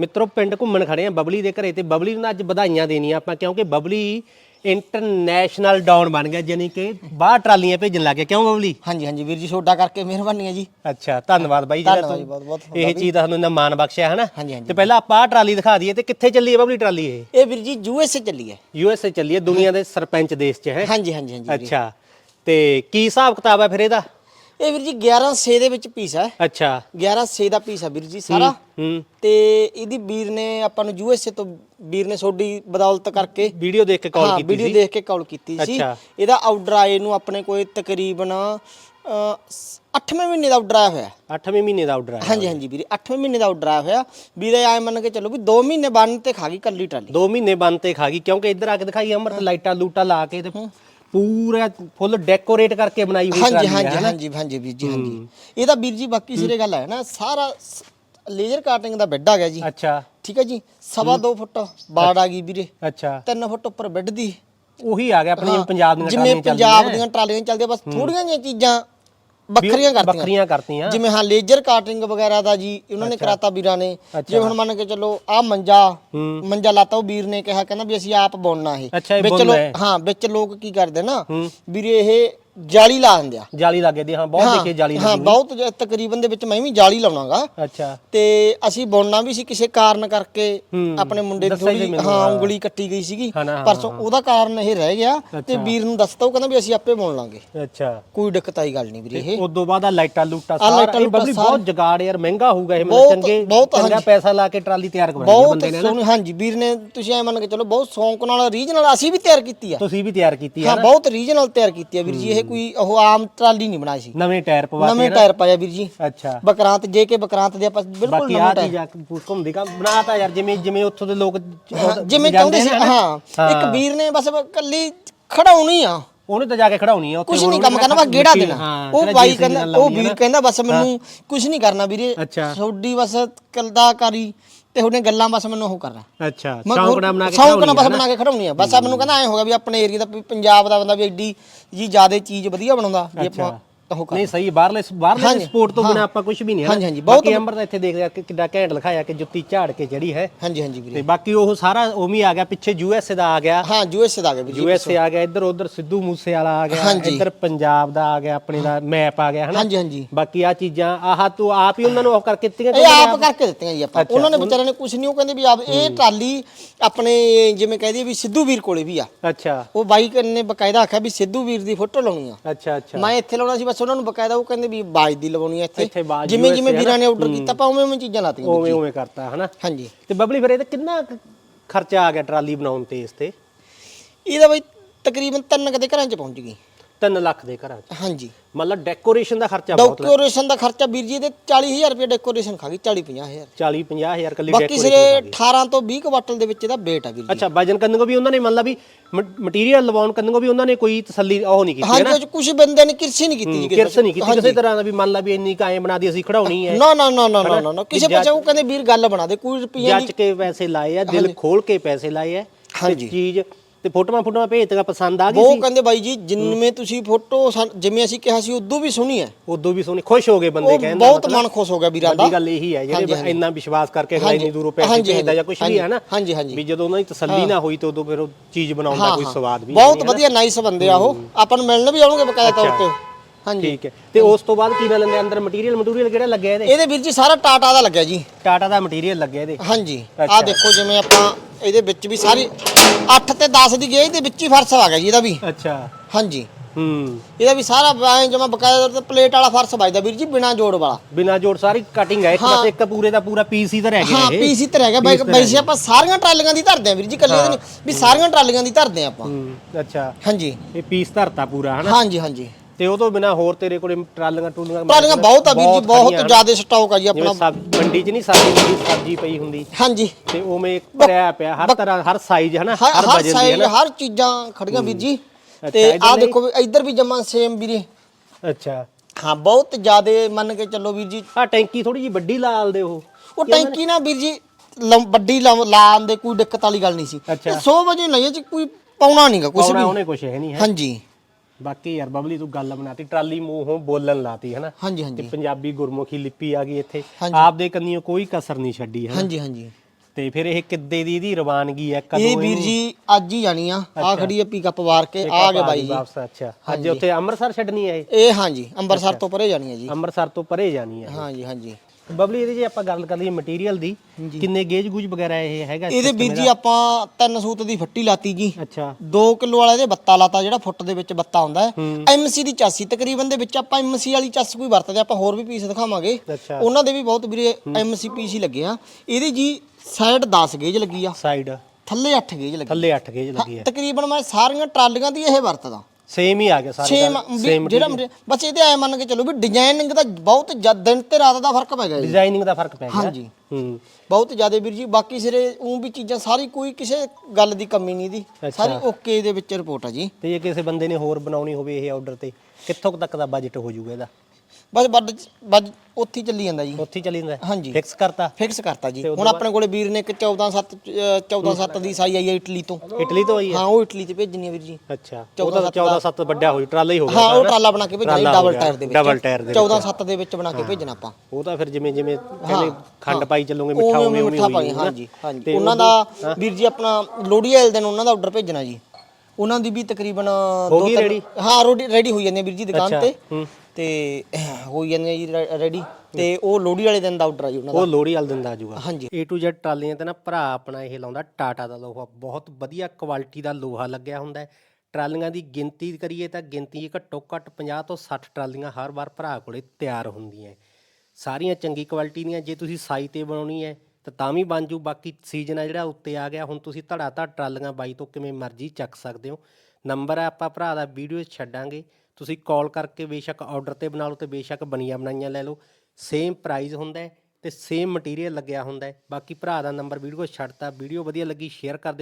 ਮਿੱਤਰੋ ਪਿੰਡ ਘੁੰਮਣ ਖੜੇ ਆ ਬਬਲੀ ਦੇ ਘਰੇ ਤੇ ਬਬਲੀ ਨੂੰ ਅੱਜ ਵਧਾਈਆਂ ਦੇਣੀਆਂ ਆਪਾਂ ਕਿਉਂਕਿ ਬਬਲੀ ਇੰਟਰਨੈਸ਼ਨਲ ਡਾਊਨ ਬਣ ਗਿਆ ਯਾਨੀ ਕਿ ਬਾਹਰ ਟਰਾਲੀਆਂ ਭੇਜਣ ਲੱਗ ਗਿਆ। ਕਿਉਂ ਬਬਲੀ? ਹਾਂਜੀ ਹਾਂਜੀ ਵੀਰ ਜੀ ਛੋਟਾ ਕਰਕੇ ਮਿਹਰਬਾਨੀ ਹੈ ਜੀ। ਅੱਛਾ ਧੰਨਵਾਦ ਬਾਈ ਜਿਹੜਾ ਧੰਨਵਾਦ ਜੀ, ਤੂੰ। ਬਹੁਤ-ਬਹੁਤ ਇਹ ਚੀਜ਼ ਦਾ ਸਾਨੂੰ ਇੰਨਾ ਮਾਣ ਬਖਸ਼ਿਆ ਹਨਾ? ਹਾਂਜੀ, ਹਾਂਜੀ। ਤੇ ਪਹਿਲਾਂ ਆਪਾਂ ਆਹ ਟਰਾਲੀ ਦਿਖਾ ਦਈਏ ਤੇ ਕਿੱਥੇ ਚੱਲੀ ਹੈ ਬਬਲੀ ਟਰਾਲੀ ਇਹ? ਇਹ ਵੀਰ ਜੀ ਯੂਐਸਏ ਚੱਲੀ ਹੈ। ਯੂ ਐਸ ਏ ਚੱਲੀ ਹੈ ਦੁਨੀਆ ਦੇ ਸਰਪੰਚ ਦੇਸ਼ 'ਚ ਹੈ? ਹਾਂਜੀ ਹਾਂਜੀ ਹਾਂਜੀ ਵੀਰ ਜੀ। ਅੱਛਾ ਤੇ ਕੀ ਹਿਸਾਬ ਕਿਤਾਬ ਹੈ ਫਿਰ ਇਹਦਾ? ਇਹ ਵੀਰ ਜੀ 11 ਸੇ ਦੇ ਵਿੱਚ ਪੀਸ ਹੈ ਅੱਛਾ। 11 ਸੇ ਦਾ ਪੀਸ ਹੈ ਵੀਰ ਜੀ ਸਾਰਾ। ਹੂੰ ਤੇ ਇਹਦੀ ਵੀਰ ਨੇ ਆਪਾਂ ਨੂੰ ਯੂਐਸਏ ਤੋਂ ਵੀਰ ਨੇ ਸੋਡੀ ਬਦੌਲਤ ਕਰਕੇ ਵੀਡੀਓ ਦੇਖ ਕੇ ਕਾਲ ਹਾਂ ਕੀਤੀ ਵੀਡੀਓ ਸੀ। ਦੇਖ ਕੇ ਕਾਲ ਕੀਤੀ ਸੀ। ਇਹਦਾ ਆਰਡਰ ਆਏ ਨੂੰ ਆਪਣੇ ਕੋਲ ਤਕਰੀਬਨ 8ਵੇਂ ਮਹੀਨੇ ਦਾ ਆਰਡਰ ਆਇਆ ਹੋਇਆ। 8ਵੇਂ ਮਹੀਨੇ ਦਾ ਆਰਡਰ ਆਇਆ ਹਾਂਜੀ ਹਾਂਜੀ ਵੀਰੇ 8ਵੇਂ ਮਹੀਨੇ ਦਾ ਆਰਡਰ ਆਇਆ ਹੋਇਆ। ਵੀਰੇ ਆਏ ਮੰਨ ਕੇ ਚੱਲੋ ਵੀ 2 ਮਹੀਨੇ ਬੰਨ ਤੇ ਖਾ ਗਈ ਕੱਲੀ ਟਰਾਲੀ। 2 ਮਹੀਨੇ ਬੰਦ ਤੇ ਖਾ ਗਈ ਕਿਉਂਕਿ ਇੱਧਰ ਆ ਕੇ ਦਿਖਾਈ ਅਮਰਤ ਲਾਈਟਾਂ ਲੂਟਾਂ ਲਾ ਕੇ ਤੇ ਪੂਰਾ ਫੁੱਲ ਡੈਕੋਰੇਟ ਕਰਕੇ ਬਣਾਈ ਹੋਈ ਹਾਂਜੀ ਹਾਂਜੀ? ਹਾਂਜੀ ਹਾਂਜੀ ਵੀਰ ਜੀ ਹਾਂਜੀ। ਇਹਦਾ ਵੀਰ ਜੀ ਬਾਕੀ ਸਿਰੇ ਗੱਲ ਹੈ ਨਾ ਸਾਰਾ ਲੇਜ਼ਰ ਕਾਟਿੰਗ ਦਾ ਬੈੱਡ ਆ ਗਿਆ ਜੀ। ਅੱਛਾ। ਠੀਕ ਹੈ ਜੀ? ਸਵਾ 2 ਫੁੱਟ ਬਾੜ ਆ ਗਈ ਵੀਰੇ। ਅੱਛਾ। 3 ਫੁੱਟ ਉੱਪਰ ਬੈੱਡ ਦੀ। ਉਹੀ ਆ ਗਿਆ ਆਪਣੀ ਪੰਜਾਬ ਦੀਆਂ ਜਿਵੇਂ ਪੰਜਾਬ ਦੀਆਂ ਟਰਾਲੀਆਂ ਚੱਲਦੀਆਂ ਬਸ ਥੋੜੀਆਂ ਜਿਹੀਆਂ ਚੀਜ਼ਾਂ ਵੱਖਰੀਆਂ ਕਰਤੀਆਂ ਵੱਖਰੀਆਂ ਕਰਤੀਆਂ ਜਿਵੇਂ ਹਾਂ ਲੇਜ਼ਰ ਕਾਟਿੰਗ ਵਗੈਰਾ ਦਾ ਜੀ ਉਹਨਾਂ ਨੇ ਕਰਾਤਾ ਵੀਰਾਂ ਨੇ ਜਿਵੇਂ ਹੁਣ ਮੰਨ ਕੇ ਚੱਲੋ ਆ ਮੰਜਾ। ਮੰਜਾ ਲਾਤਾ ਉਹ ਵੀਰ ਨੇ ਕਿਹਾ ਕਹਿੰਦਾ ਵੀ ਅਸੀਂ ਆਪ ਬੁਣਨਾ ਇਹ ਵਿੱਚ ਹੈ। ਵਿੱਚ ਲੋਕ ਕੀ ਕਰਦੇ ਨਾ। ਵੀਰੇ ਇਹ ਜਾਲੀ ਲਾ ਦਿੰਦੇ ਆ। ਜਾਲੀ ਲੱਗੇ ਦੀ ਹਾਂ ਬਹੁਤ ਦੇਖੇ ਜਾਲੀ ਹਾਂ ਲੱਗੀ ਬਹੁਤ ਜ- ਤਕਰੀਬਨ ਦੇ ਵਿੱਚ ਮੈਂ ਵੀ ਜਾਲੀ ਲਾਉਣਾਗਾ। ਅੱਛਾ। ਤੇ ਅਸੀਂ ਬੁਣਨਾ ਵੀ ਸੀ ਕਿਸੇ ਕਾਰਨ ਕਰਕੇ ਹੂੰ। ਆਪਣੇ ਮੁੰਡੇ ਦੀ ਦੱਸਿਆ ਸੀ ਥੋੜੀ ਮੈਨੂੰ, ਹਾਂ ਹਾਂ। ਉਂਗਲੀ ਕੱਟੀ ਗਈ ਸੀਗੀ। ਹਾਂ ਨਾ, ਹਾਂ, ਪਰਸੋਂ ਉਹਦਾ ਕਾਰਨ ਇਹ ਰਹਿ ਗਿਆ ਤੇ ਅੱਛਾ। ਵੀਰ ਨੂੰ ਦੱਸਤਾ ਉਹ ਕਹਿੰਦਾ ਵੀ ਅਸੀਂ ਆਪੇ ਬੁਣ ਲਾਂਗੇ। ਅੱਛਾ। ਕੋਈ ਦਿੱਕਤ ਆਈ ਗੱਲ ਨਹੀਂ ਵੀਰੇ ਇਹ। ਉਸ ਤੋਂ ਬਾਅਦ ਆ ਲਾਈਟਾਂ ਲੂਟਾਂ ਆਹ ਸਾਰਾ ਲਾਈਟਾਂ ਇਹ ਬਬਲੀ ਬਹੁਤ ਜਗਾੜ ਯਾਰ ਮਹਿੰਗਾ ਹੋਊਗਾ ਇਹ ਬਹੁਤ- ਮਤਲਬ ਚੰਗੇ ਬਹੁਤ, ਚੰਗਾ ਹਾਂਜੀ। ਪੈਸਾ ਲਾ ਕੇ ਟਰਾਲੀ ਤਿਆਰ ਕਰਵਾਈ ਹੈ ਬਹੁਤ ਬੰਦੇ ਨੇ ਨਾ ਸੋਹਣੀ ਹਾਂਜੀ ਵੀਰ ਨੇ ਤੁਸੀਂ ਐ ਮੰਨ ਕੇ ਚਲੋ ਬਹੁਤ ਸ਼ੌਂਕ ਨਾਲ ਰੀਜਨਲ ਅਸੀਂ ਵੀ ਤਿਆਰ ਕੀਤੀ ਆ। ਤੁਸੀਂ ਵੀ ਤਿਆਰ ਕੀਤੀ ਹੈ ਹਾਂ ਬਹੁਤ ਰੀਜਨਲ ਤਿਆਰ ਕੀਤੀ ਆ ਵੀਰ ਜੀ ਇਹ ਕੋਈ ਉਹ ਆਮ ਟਰਾਲੀ ਨਹੀਂ ਬਣਾਈ ਸੀ। ਨਵੇਂ ਟਾਇਰ ਪਵਾ ਨਵੇਂ ਟਾਇਰ ਪਾਇਆ ਵੀਰ ਜੀ। ਅੱਛਾ। ਬਕਰਾਂਤ ਜੇ ਕੇ ਬਕਰਾਂਤ ਦੇ ਆਪਾਂ ਬਿਲਕੁਲ ਬਾਕੀ ਨਵੇਂ ਆ ਟਾਇਰ। ਆ ਘੁੰਮਦੀ ਕੰਮ। ਬਣਾਤਾ ਯਾਰ ਜਿਵੇਂ ਜਿਵੇਂ ਉੱਥੋਂ ਦੇ ਲੋਕ ਜਿਵੇਂ ਚਾਹੁੰਦੇ ਸੀ। ਹਾਂ। ਇੱਕ ਵੀਰ ਨੇ ਬਸ ਕੱਲੀ ਖੜਾਉਣੀ ਆ। ਉਹਨੇ ਤਾਂ ਜਾ ਕੇ ਖੜਾਉਣੀ ਆ ਉੱਥੇ ਕੁਝ ਨਹੀਂ ਕੰਮ ਕਰਨਾ ਬਸ ਗੇੜਾ ਦੇਣਾ ਹਾਂ, ਉਹ ਬਾਈ JCB ਕਹਿੰਦਾ ਨਾਲ ਉਹ ਲਾਉਣੀ ਆ ਵੀਰ ਨਾ। ਕਹਿੰਦਾ ਬਸ ਮੈਨੂੰ ਕੁਝ ਨਹੀਂ ਕਰਨਾ ਵੀਰੇ ਅੱਛਾ। ਤੁਹਾਡੀ ਬਸ ਕਲਦਾਕਾਰੀ ਤੇ ਉਹਨੇ ਗੱਲਾਂ ਬਸ ਮੈਨੂੰ ਉਹ ਕਰਨਾ ਅੱਛਾ ਮੈਂ ਸ਼ੌਂਕ ਹੋਰ- ਨਾਲ ਬਣਾ ਕੇ ਸ਼ੌਂਕ ਨਾਲ ਖਿਡਾਉਣੀ ਬਸ ਨਾ। ਬਣਾ ਕੇ ਖੜਾਉਣੀ ਆ ਬਸ ਆ ਮੈਨੂੰ ਕਹਿੰਦਾ ਐ ਹੋਗਾ ਵੀ ਆਪਣੇ ਏਰੀਆ ਦਾ ਵੀ ਪੰਜਾਬ ਦਾ ਬੰਦਾ ਵੀ ਐਡੀ ਜੀ ਜਿਆਦੇ ਚੀਜ਼ ਵਧੀਆ ਬਣਾਉਂਦਾ ਵੀ ਆਪਾਂ ਉਹ ਕਰ ਨਹੀਂ ਸਹੀ ਬਾਹਰਲੇ ਬਾਹਰਲੇ ਹਾਂਜੀ, ਸਪੋਰਟ ਤੋਂ ਹਾਂ। ਬਿਨਾ ਆਪਾਂ ਕੁਝ ਵੀ ਨਹੀਂ ਹੈ ਹਾਂਜੀ, ਹਾਂਜੀ, ਬਹੁਤ- ਬਾਕੀ ਅੰਬਰ ਦਾ ਇੱਥੇ ਦੇਖ ਲਿਆ ਕਿ ਕਿੱਡਾ ਘੈਂਟ ਲਿਖਾਇਆ ਕਿ ਜੁੱਤੀ ਝਾੜ ਕੇ ਚੜੀ ਹੈ। ਹਾਂਜੀ ਹਾਂਜੀ ਵੀਰੇ। ਤੇ ਬਾਕੀ ਉਹ ਸਾਰਾ ਉਵੇਂ ਹੀ ਆ ਗਿਆ ਪਿੱਛੇ ਯੂਐਸਏ ਦਾ ਆ ਗਿਆ। ਹਾਂ ਯੂਐਸਏ ਦਾ ਆ ਗਿਆ ਵੀਰੇ ਯੂਐਸਏ ਆ ਗਿਆ ਇੱਧਰ ਉੱਧਰ ਸਿੱਧੂ ਮੂਸੇ ਵਾਲਾ ਆ ਗਿਆ ਹਾਂਜੀ। ਇੱਧਰ ਪੰਜਾਬ ਦਾ ਆ ਗਿਆ ਆਪਣੇ ਦਾ ਮੈਪ ਆ ਗਿਆ ਹਨਾ। ਹਾਂਜੀ ਹਾਂਜੀ। ਬਾਕੀ ਆ ਚੀਜ਼ਾਂ ਆਹ ਤੂੰ ਆਪ ਹੀ ਉਹਨਾਂ ਨੂੰ ਉਹ ਕਰਕੇ ਦਿੱਤੀਆਂ ਇਹ ਆਪ ਕਰਕੇ ਦਿੱਤੀਆਂ ਜੀ ਆਪਾਂ। ਅੱਛਾ, ਉਹਨਾਂ ਨੇ ਵਿਚਾਰਿਆਂ ਨੇ ਕੁਝ ਨਹੀਂ ਉਹ ਕਹਿੰਦੇ ਵੀ ਆਪ ਇਹ ਟਰਾਲੀ ਆਪਣੇ ਜਿਵੇਂ ਕਹਦੇ ਵੀ ਸਿੱਧੂ ਵੀਰ ਕੋਲੇ ਵੀ ਆ। ਅੱਛਾ। ਉਹ ਬਾਈ ਨੇ ਬਕਾਇਦਾ ਆਖਿਆ ਵੀ ਸਿੱਧੂ ਵੀਰ ਦੀ ਫੋਟੋ ਲਾਉਣੀ ਆ। ਅੱਛਾ ਅੱਛਾ। ਮੈਂ ਇੱਥੇ ਲਾਉਣਾ ਸੀ ਬਸ ਉਹਨਾਂ ਨੂੰ ਬਕਾਇਦਾ ਉਹ ਕਹਿੰਦੇ ਵੀ ਬਾਜ ਦੀ ਲਵਾਉਣੀ ਆ ਇੱਥੇ। ਇੱਥੇ ਬਾਜ ਜਿਵੇਂ ਜਿਵੇਂ ਹੈ ਵੀਰਾਂ ਨੇ ਨਾ। ਆਰਡਰ ਕੀਤਾ ਆਪਾਂ ਉਵੇਂ ਉਵੇਂ ਚੀਜ਼ਾਂ ਲਾਤੀਆਂ ਵੀਰ ਉਵੇਂ ਜੀ। ਉਵੇਂ ਕਰਤਾ ਹਨਾ? ਹਾਂਜੀ। ਤੇ ਬਬਲੀ ਫਿਰ ਇਹਦਾ ਕਿੰਨਾ ਕੁ ਖਰਚਾ ਆ ਗਿਆ ਟਰਾਲੀ ਬਣਾਉਣ ਤੇ ਇਸ ਤੇ? ਇਹਦਾ ਬਈ ਤਕਰੀਬਨ ਤਿੰਨ ਕਦੇ ਘਰਾਂ 'ਚ ਪਹੁੰਚ ਗਈ। 3 ਲੱਖ ਦੇ ਘਰਾਂ 'ਚ। ਹਾਂਜੀ। ਮਤਲਬ ਡੈਕੋਰੇਸ਼ਨ ਦਾ ਖਰਚਾ ਬਹੁਤ ਲੱਗਾ ਡੈਕੋਰੇਸ਼ਨ ਦਾ ਖਰਚਾ ਵੀਰ ਜੀ ਇਹਦੇ 40000 ਰੁਪਏ ਡੈਕੋਰੇਸ਼ਨ ਖਾ ਗਈ 40 50000 40 50000 ਕੱਲੀ ਬਾਕੀ ਡੈਕੋਰੇਸ਼ਨ ਸਿਰੇ 18 ਤੋਂ 20 ਕੁਆਟਲ ਦੇ ਵਿੱਚ ਇਹਦਾ weight ਆ ਵੀਰ ਜੀ। ਅੱਛਾ ਵਜਨ ਕਰਨ ਕੋ ਵੀ ਉਹਨਾਂ ਨੇ ਮੰਨ ਲਾ ਵੀ ਮਟੀਰੀਅਲ ਲਵਾਉਣ ਕਰਨ ਕੋ ਵੀ ਉਹਨਾਂ ਨੇ ਕੋਈ ਤਸੱਲੀ ਉਹ ਨਹੀਂ ਕੀਤੀ ਹਾਂਜੀ ਨਾ? ਉਹ 'ਚ ਕੁਝ ਬੰਦੇ ਨੇ ਕਿਰਸੀ ਨਹੀਂ ਕੀਤੀ ਜੀ ਕਿਸੇ ਕਿਰਸ ਨਹੀਂ ਕੀਤੀ ਕਿਸੇ ਤਰ੍ਹਾਂ ਦਾ ਵੀ ਮੰਨ ਲਾ ਵੀ ਇੰਨੀ ਕਾਏ ਬਣਾ ਦੀ ਅਸੀਂ ਖੜਾਉਣੀ ਹੈ। ਨਾ ਨਾ ਨਾ ਨਾ ਨਾ ਨਾ, ਨਾ। ਕਿਸੇ ਪਾਸੇ ਉਹ ਕਹਿੰਦੇ ਵੀਰ ਗੱਲ ਬਣਾ ਦੇ ਕੋਈ ਰੁਪਈਆ ਜੱਜ ਕੇ ਪੈਸੇ ਲਾਏ ਆ ਦਿਲ ਖੋਲ ਕੇ ਪੈਸੇ ਲਾਏ ਆ ਤੇ ਹਾਂਜੀ। ਚੀਜ਼ ਤੇ ਫੋਟੋਆਂ ਫੋਟੋਆਂ ਭੇਜਤੀਆਂ ਪਸੰਦ ਆ ਗਈ ਉਹ ਸੀ। ਕਹਿੰਦੇ ਬਾਈ ਜੀ ਜਿੰਨੇ ਤੁਸੀਂ ਫੋਟੋ ਜਿਵੇਂ ਅਸੀਂ ਕਿਹਾ ਸੀ ਉਦੋਂ ਵੀ ਸੁਣੀ ਹੈ। ਉਦੋਂ ਵੀ ਸੋਹਣੀ ਖੁਸ਼ ਹੋ ਗਏ ਬੰਦੇ ਉਹ ਕਹਿੰਦੇ ਬਹੁਤ ਮਨ ਖੁਸ਼ ਹੋ ਗਿਆ ਵੀਰਾਂ ਦਾ। ਵੱਡੀ ਗੱਲ ਇਹੀ ਹੈ ਜਿਹੜੇ ਇੰਨਾ ਵਿਸ਼ਵਾਸ ਕਰਕੇ ਅਗਲਾ ਇੰਨੀ ਦੂਰੋਂ ਪੈਸੇ ਭੇਜਦਾ ਜਾਂ ਕੁਝ ਵੀ ਹੈ ਨਾ ਹਾਂਜੀ, ਹਾਂਜੀ। ਵੀ ਜਦੋਂ ਉਹਨਾਂ ਦੀ ਤਸੱਲੀ ਨਾ ਹੋਈ ਤੇ ਉਦੋਂ ਫਿਰ ਉਹ ਚੀਜ਼ ਬਣਾਉਣ ਦਾ ਕੋਈ ਸਵਾਦ ਵੀ ਬਹੁਤ ਵਧੀਆ ਨਾਈਸ ਬੰਦੇ ਆ ਉਹ। ਆਪਾਂ ਨੂੰ ਮਿਲਣ ਵੀ ਆਉਣਗੇ ਬਕਾਇਆ ਤੌਰ ਤੇ ਹਾਂਜੀ। ਠੀਕ ਹੈ। ਤੇ ਉਸ ਤੋਂ ਬਾਅਦ ਕੀ ਮੈਂ ਲੈਂਦੇ ਅੰਦਰ? ਮਟੀਰੀਅਲ ਮਟੀਰੀਅਲ ਕਿਹੜਾ ਲੱਗਿਆ ਇਹਦੇ? ਇਹਦੇ ਵੀਰ ਜੀ ਸਾਰਾ ਟਾਟਾ ਦਾ ਲੱਗਿਆ ਜੀ। ਟਾਟਾ ਦਾ ਮਟੀਰੀਅਲ ਲੱਗਿਆ ਇਹਦੇ? ਹਾਂਜੀ। ਅੱਛਾ। ਆਹ ਦੇਖੋ ਜਿਵੇਂ ਆਪਾਂ ਇਹਦੇ ਵਿੱਚ ਵੀ ਸਾਰੀ 8 ਤੇ 10 ਦੀ ਗੇਜ ਦੇ ਵਿੱਚ ਹੀ ਫਰਸ਼ ਆ ਗਿਆ ਜੀ ਇਹਦਾ ਵੀ। ਅੱਛਾ। ਹਾਂਜੀ। ਹੂੰ। ਇਹਦਾ ਵੀ ਸਾਰਾ ਐ ਜਮਾ ਬਕਾਇਆ ਤੌਰ ਤੇ ਪਲੇਟ ਵਾਲਾ ਫਰਸ਼ ਵੱਜਦਾ ਵੀਰ ਜੀ ਬਿਨਾ ਜੋੜ ਵਾਲਾ। ਬਿਨਾ ਜੋੜ ਸਾਰੀ ਕਟਿੰਗ ਹੈ ਇੱਕ ਹਾਂ। ਬਸ ਇੱਕ ਪੂਰੇ ਦਾ ਪੂਰਾ ਪੀਸ ਹੀ ਤਾਂ ਰਹਿ ਗਿਆ ਹਾਂ ਇਹ। ਪੀਸ ਹੀ ਤੇ ਰਹਿ ਗਿਆ। ਬਾਈ ਪੀਸ ਤਾਂ ਬਾਈ ਜੀ ਆਪਾਂ ਸਾਰੀਆਂ ਟਰਾਲੀਆਂ ਦੀ ਧਰਦੇ ਆ ਵੀਰ ਜੀ ਕੱਲੇ ਨਹੀਂ ਵੀ ਸਾਰੀਆਂ ਟਰਾਲੀਆਂ ਦੀ ਧਰਦੇ ਆ ਆਪਾਂ। ਹੂੰ ਅੱਛਾ। ਹਾਂਜੀ। ਇਹ ਪੀਸ ਧਰਤਾ ਪੂਰਾ ਹਨਾ? ਹਾਂਜੀ ਹਾਂਜੀ। ਤੇ ਉਹ ਤੋਂ ਬਿਨਾ ਹੋਰ ਤੇਰੇ ਕੋਲੇ ਟਰਾਲੀਆਂ ਟੂਲੀਆਂ ਟਰਾਲੀਆਂ ਬਹੁਤ ਆ ਵੀਰ ਜੀ ਬਹੁਤ। ਜ਼ਿਆਦਾ ਸਟਾਕ ਆ ਜੀ ਆਪਣਾ। ਮੰਡੀ 'ਚ ਨਹੀਂ ਸਾਡੀ ਮੰਡੀ ਸਬਜ਼ੀ ਪਈ ਹੁੰਦੀ। ਹਾਂਜੀ। ਤੇ ਉਵੇਂ ਇੱਕ ਭਰਿਆ ਪਿਆ ਹਰ ਤਰ੍ਹਾਂ ਹਰ ਸਾਈਜ਼ ਹਨਾ ਹਰ ਵਜਨ ਦੀ ਸਾਈਜ਼ ਹਨਾ। ਹਰ ਚੀਜ਼ਾਂ ਖੜੀਆਂ ਵੀਰ ਜੀ। ਤੇ ਨਹੀਂ? ਦੇਖੋ ਇੱਧਰ ਵੀ ਜਮਾ ਸੇਮ ਵੀਰੇ। ਅੱਛਾ। ਹਾਂ ਬਹੁਤ ਜ਼ਿਆਦਾ ਮੰਨ ਕੇ ਚੱਲੋ ਵੀਰ ਜੀ। ਆ ਟੈਂਕੀ ਥੋੜੀ ਜੀ ਵੱਡੀ ਲਾਲ ਦੇ ਉਹ। ਉਹ ਟੈਂਕੀ ਨਾ ਵੀਰ ਜੀ ਵੱਡੀ ਲਾਉਣ ਦੇ ਕੋਈ ਦਿੱਕਤ ਵਾਲੀ ਗੱਲ ਨਹੀਂ ਸੀ। 100 ਵਜੇ ਨਹੀਂ ਚ ਕੋਈ ਪਾਉਣਾ ਨਹੀਂਗਾ ਕੁਝ ਪਾਉਣਾ ਵੀ। ਉਹਨੇ ਕੁਛ ਹੈ ਨਹੀਂ ਹੈ। ਹਾਂਜੀ। ਬਾਕੀ ਯਾਰ ਬਬਲੀ ਤੂੰ ਗੱਲ ਬਣਾਤੀ ਟਰਾਲੀ ਮੂੰਹੋਂ ਬੋਲਣ ਲਾਤੀ ਹਨਾ? ਹਾਂਜੀ ਤੇ ਹਾਂਜੀ ਪੰਜਾਬੀ ਗੁਰਮੁਖੀ ਲਿਪੀ ਆ ਗਈ ਇੱਥੇ। ਹਾਂਜੀ। ਆਪ ਦੇ ਕੰਨੀਓ ਕੋਈ ਕਸਰ ਨਹੀਂ ਛੱਡੀ ਹੈ ਹਾਂਜੀ ਹਾਂਜੀ। ਤੇ ਫਿਰ ਇਹ ਕਿੱਦੇ ਦੀ ਇਹਦੀ ਰਵਾਨਗੀ ਹੈ ਇਹ ਕਦੋਂ ਵੀਰ ਜੀ ਅੱਜ ਹੀ ਜਾਣੀ ਆ। ਆ ਖੜੀ ਆ ਪਿਕਅਪ ਵਾਰ ਕੇ ਆ ਗਏ ਬਾਈ ਜੀ। ਵਾਪਸ ਅੱਛਾ। ਅੱਜ ਉੱਥੇ ਅੰਮ੍ਰਿਤਸਰ ਛੱਡਣੀ ਹੈ ਇਹ? ਇਹ ਹਾਂਜੀ ਅੰਮ੍ਰਿਤਸਰ ਤੋਂ ਪਰੇ ਜਾਣੀ ਆ ਜੀ। ਅੰਮ੍ਰਿਤਸਰ ਤੋਂ ਪਰੇ ਜਾਣੀ ਹੈ ਹਾਂਜੀ ਹਾਂਜੀ। ਬਬਲੀ ਇਹਦੀ ਜੇ ਆਪਾਂ ਗੱਲ ਕਰ ਲਈਏ ਮਟੀਰੀਅਲ ਦੀ ਕਿੰਨੇ ਗੇਜ ਗੂਜ ਵਗੈਰਾ ਇਹ ਹੈਗਾ ਇਹਦੇ ਵੀਰ ਜੀ ਆਪਾਂ ਤਿੰਨ ਸੂਤ ਦੀ ਫੱਟੀ ਲਾਤੀ ਜੀ। ਅੱਛਾ। 2 ਕਿਲੋ ਵਾਲਾ ਇਹਦੇ ਬੱਤਾ ਲਾਤਾ ਜਿਹੜਾ ਫੁੱਟ ਦੇ ਵਿੱਚ ਬੱਤਾ ਹੁੰਦਾ ਹੈ। ਐਮਸੀ ਦੀ ਚਾਸੀ ਤਕਰੀਬਨ ਦੇ ਵਿੱਚ ਆਪਾਂ ਐਮਸੀ ਵਾਲੀ ਚਾਸ ਕੋਈ ਵਰਤਦੇ ਆਪਾਂ ਹੋਰ ਵੀ ਪੀਸ ਦਿਖਾਵਾਂਗੇ। ਉਹਨਾਂ ਦੇ ਵੀ ਬਹੁਤ ਵੀਰੇ ਐਮਸੀ ਪੀਸ ਹੀ ਲੱਗੇ ਆ। ਇਹਦੀ ਜੀ ਸਾਈਡ 10 ਗੇਜ ਲੱਗੀ ਆ। ਸਾਈਡ ਥੱਲੇ 8 ਗੇਜ ਲੱਗੀ ਥੱਲੇ 8 ਗੇਜ ਲੱਗੀ ਹੈ ਤਕਰੀਬਨ ਮੈਂ ਸਾਰੀਆਂ ਟਰਾਲੀਆਂ ਦੀ ਇਹ ਵਰਤਦਾ। ਸੇਮ ਹੀ ਆ ਗਿਆ ਸਾਰੇ ਸੇਮ ਜਿਹੜਾ ਬਸ ਇਹਦੇ ਐ ਮੰਨ ਕੇ ਚੱਲੋ ਵੀ ਡਿਜ਼ਾਈਨਿੰਗ ਦਾ ਬਹੁਤ ਜ਼ਿਆਦਾ ਦਿਨ ਤੇ ਰਾਤ ਦਾ ਫ਼ਰਕ ਪੈ ਗਿਆ ਜੀ। ਡਿਜ਼ਾਈਨਿੰਗ ਦਾ ਫ਼ਰਕ ਪੈ ਗਿਆ। ਹਾਂਜੀ। ਹੂੰ। ਬਹੁਤ ਜ਼ਿਆਦਾ ਵੀਰ ਜੀ ਬਾਕੀ ਸਿਰੇ ਉਹ ਵੀ ਚੀਜ਼ਾਂ ਸਾਰੀ ਕੋਈ ਕਿਸੇ ਗੱਲ ਦੀ ਕਮੀ ਨਹੀਂ ਦੀ। ਸਾਰੀ ਓਕੇ ਦੇ ਵਿੱਚ ਰਿਪੋਰਟ ਆ ਜੀ। ਤੇ ਜੇ ਕਿਸੇ ਬੰਦੇ ਨੇ ਹੋਰ ਬਣਾਉਣੀ ਹੋਵੇ ਇਹ ਆਰਡਰ ਤੇ ਕਿੱਥੋਂ ਤੱਕ ਦਾ ਬਜਟ ਹੋ ਜਾਊਗਾ ਇਹਦਾ? ਬਸ ਬੱਡ ਬੱਜ ਉੱਥੇ ਹੀ ਚੱਲੀ ਜਾਂਦਾ ਜੀ। ਉੱਥੇ ਹੀ ਚੱਲੀ ਜਾਂਦਾ ਹਾਂਜੀ। ਫਿਕਸ ਕਰਤਾ। ਫਿਕਸ ਕਰਤਾ ਜੀ। ਹੁਣ ਆਪਣੇ ਕੋਲੇ ਵੀਰ ਨੇ ਇੱਕ 14 7 14 7 ਦੀ ਸਾਈ ਆਈ ਹੈ ਇਟਲੀ ਤੋਂ। ਇਟਲੀ ਤੋਂ ਆਈ ਹੈ? ਹਾਂ ਉਹ ਇਟਲੀ ਤੇ ਭੇਜਣੀ ਹੈ ਵੀਰ ਜੀ। ਅੱਛਾ। ਉਹ ਤਾਂ 14 7 ਵੱਡਾ ਹੋਈ ਟਰਾਲਾ ਹੀ ਹੋ ਗਿਆ ਹਾਂ ਉਹ ਟਰਾਲਾ ਬਣਾ ਕੇ ਭੇਜਣਾ ਜੀ ਡਬਲ ਟਾਇਰ ਦੇ ਵਿੱਚ। ਡਬਲ ਟਾਇਰ ਦੇ 14 7 ਦੇ ਵਿੱਚ ਬਣਾ ਕੇ ਭੇਜਣਾ ਆਪਾਂ। ਉਹ ਤਾਂ ਫਿਰ ਜਿਵੇਂ ਜਿਵੇਂ ਕਹਿੰਦੇ ਖੰਡ ਪਾਈ ਚੱਲੋਗੇ ਮਿੱਠਾ ਉਵੇਂ ਮਿੱਠਾ ਪਾਈ ਹਾਂਜੀ ਹਾਂਜੀ। ਉਹਨਾਂ ਦਾ ਵੀਰ ਜੀ ਆਪਣਾ ਲੋਹੜੀ ਵਾਲੇ ਦਿਨ ਉਹਨਾਂ ਦਾ ਆਰਡਰ ਭੇਜਣਾ ਜੀ। ਉਹਨਾਂ ਦੀ ਵੀ ਤਕਰੀਬਨ ਦੋ ਗਈ ਤਿੰਨ- ready? ਹਾਂ ਰੋਡੀ ਰੈਡੀ ਹੋਈ ਜਾਂਦੀ ਹੈ ਵੀਰ ਜੀ ਦੁਕਾਨ ਅੱਛਾ, ਤੇ। ਹੂੰ। ਤੇ ਹੋਈ ਜਾਂਦੀ ਹੈ ਜੀ ਰੈਡੀ। ਤੇ ਉਹ ਲੋਹੜੀ ਵਾਲੇ ਦਿਨ ਦਾ ਆਰਡਰ ਆ ਜੀ ਉਹਨਾਂ ਦਾ। ਉਹ ਲੋੜੀ ਵਾਲ ਦਿੰਦਾ ਆਜੂਗਾ ਹਾਂਜੀ। A to Z ਟਰਾਲੀਆਂ ਤੇ ਨਾ ਭਰਾ ਆਪਣਾ ਇਹ ਲਾਉਂਦਾ ਟਾਟਾ ਦਾ ਲੋਹਾ। ਬਹੁਤ ਵਧੀਆ ਕੁਆਲਿਟੀ ਦਾ ਲੋਹਾ ਲੱਗਿਆ ਹੁੰਦਾ ਹੈ। ਟਰਾਲੀਆਂ ਦੀ ਗਿਣਤੀ ਕਰੀਏ ਤਾਂ ਗਿਣਤੀ ਘੱਟੋ ਘੱਟ 50 ਤੋਂ 60 ਟਰਾਲੀਆਂ ਹਰ ਵਾਰ ਭਰਾ ਕੋਲੇ ਤਿਆਰ ਹੁੰਦੀਆਂ ਹੈ। ਸਾਰੀਆਂ ਚੰਗੀ ਕੁਆਲਿਟੀ ਦੀਆਂ ਜੇ ਤੁਸੀਂ ਸਾਈ ਤੇ ਬਣਾਉਣੀ ਹੈ ਤਾਂ ਤਾਂ ਵੀ ਬਣ ਜੂ, ਬਾਕੀ ਸੀਜ਼ਨ ਆ ਜਿਹੜਾ ਉੱਤੇ ਆ ਗਿਆ, ਹੁਣ ਤੁਸੀਂ ਧੜਾ ਧੜ ਟਰਾਲੀਆਂ ਬਾਈ ਤੋਂ ਕਿਵੇਂ ਮਰਜ਼ੀ ਚੱਕ ਸਕਦੇ ਹੋ। ਨੰਬਰ ਆ ਆਪਾਂ ਭਰਾ ਦਾ ਵੀਡੀਓ ਛੱਡਾਂਗੇ। ਤੁਸੀਂ ਕਾਲ ਕਰਕੇ ਬੇਸ਼ੱਕ ਆਰਡਰ ਤੇ ਬਣਾ ਲਓ ਤੇ ਬੇਸ਼ੱਕ ਬਣੀਆਂ ਬਣਾਈਆਂ ਲੈ ਲਓ। ਸੇਮ ਪ੍ਰਾਈਸ ਹੁੰਦਾ ਹੈ ਤੇ ਸੇਮ ਮਟੀਰੀਅਲ ਲੱਗਿਆ ਹੁੰਦਾ ਹੈ। ਬਾਕੀ ਭਰਾ ਦਾ ਨੰਬਰ ਵੀਡੀਓ ਛੱਡਤਾ ਵੀਡੀਓ ਵਧੀਆ ਲੱਗੀ ਸ਼ੇਅਰ ਕਰ ਦਿਓ।